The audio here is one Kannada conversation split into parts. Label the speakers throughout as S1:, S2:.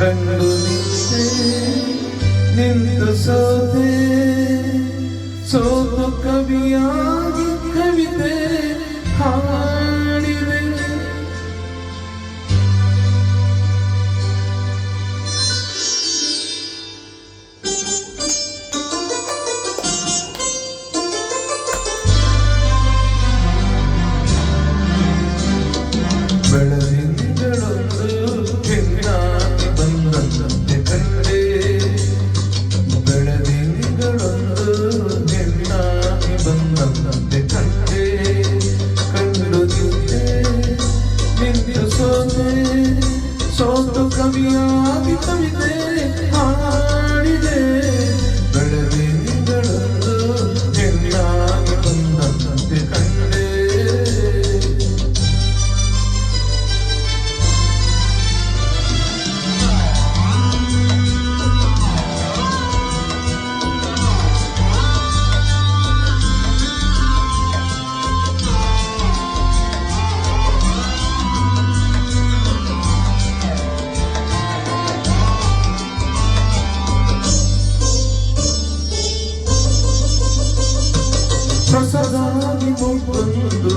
S1: ಖಂಡುನಿಸೆ ನಿಂದು ಸೋದೆ ಸೋತು ಕವಿಯಾಗಿ Soto camina, pita mi pelea mão, paninho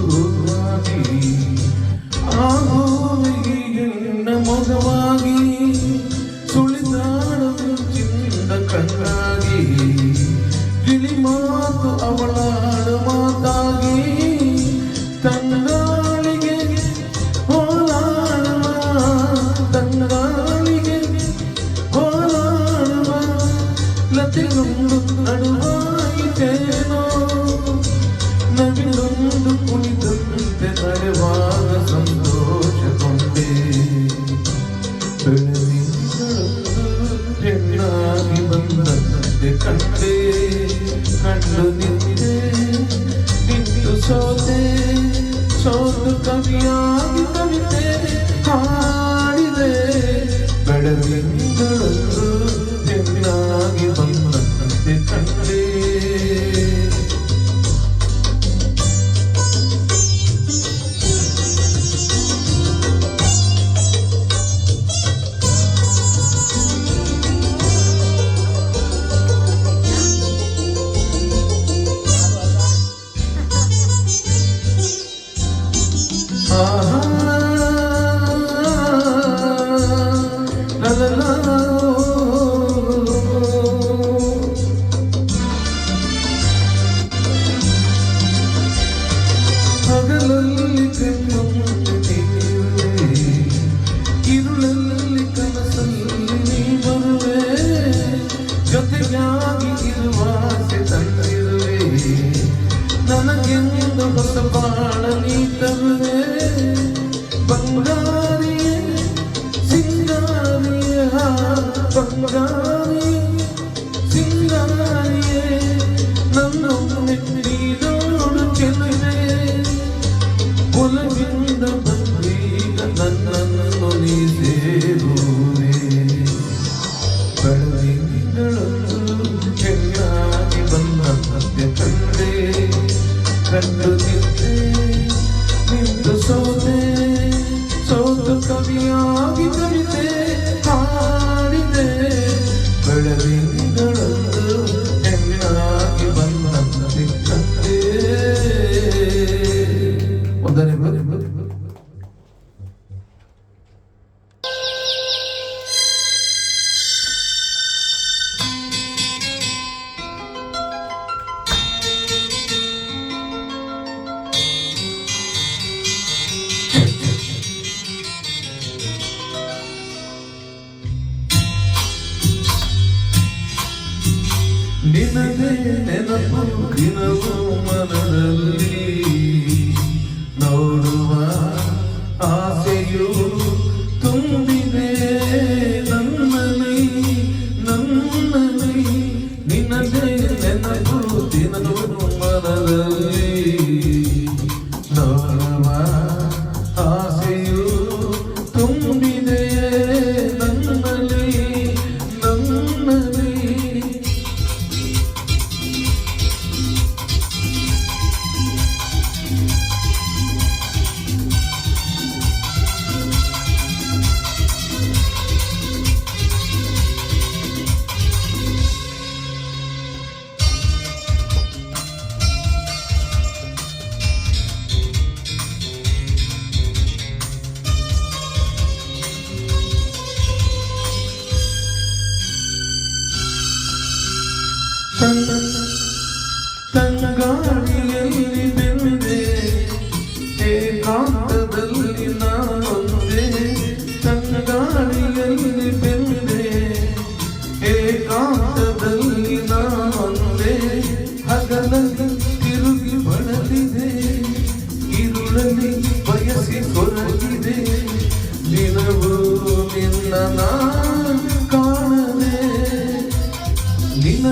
S1: ಸೋತೆ ಸೋತು ಕವಿಯಾಗಿ ಕವಿತೆ ಹಾಡಿದೆ ಬೆಳಗಿನಗಳು sempre eu Send the ನಿನದೇ ನೆನಪು ದಿನವು ಮನದಲ್ಲಿ ನೋಡುವ ಆಸೆಯು ತುಂಬಿದೆ ನನ್ನನೈ ನನ್ನನೈ ನಿನ್ನದೇ ನೆನಪು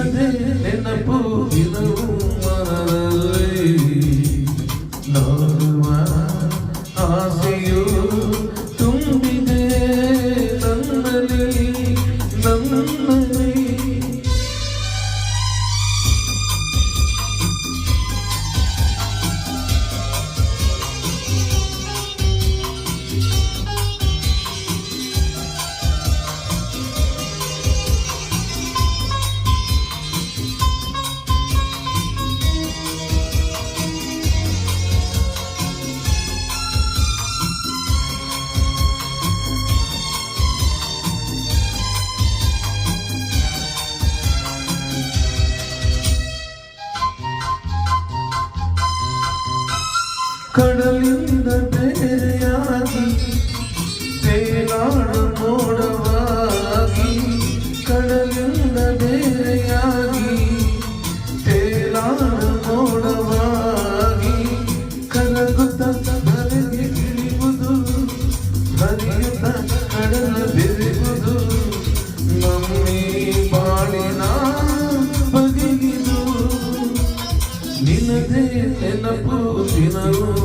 S1: In the pool. ನಡೆಯುತ್ತ ನನಗೆ ಇಳಿಯುವುದು ನಲಿಯುತ್ತ ಕಡಲ ಬೆರೆಯುವುದು ನಮ್ಮಿ ಬಗೆಗಿದು ನಿನ್ನದೇ ನೆನಪು ದಿನವು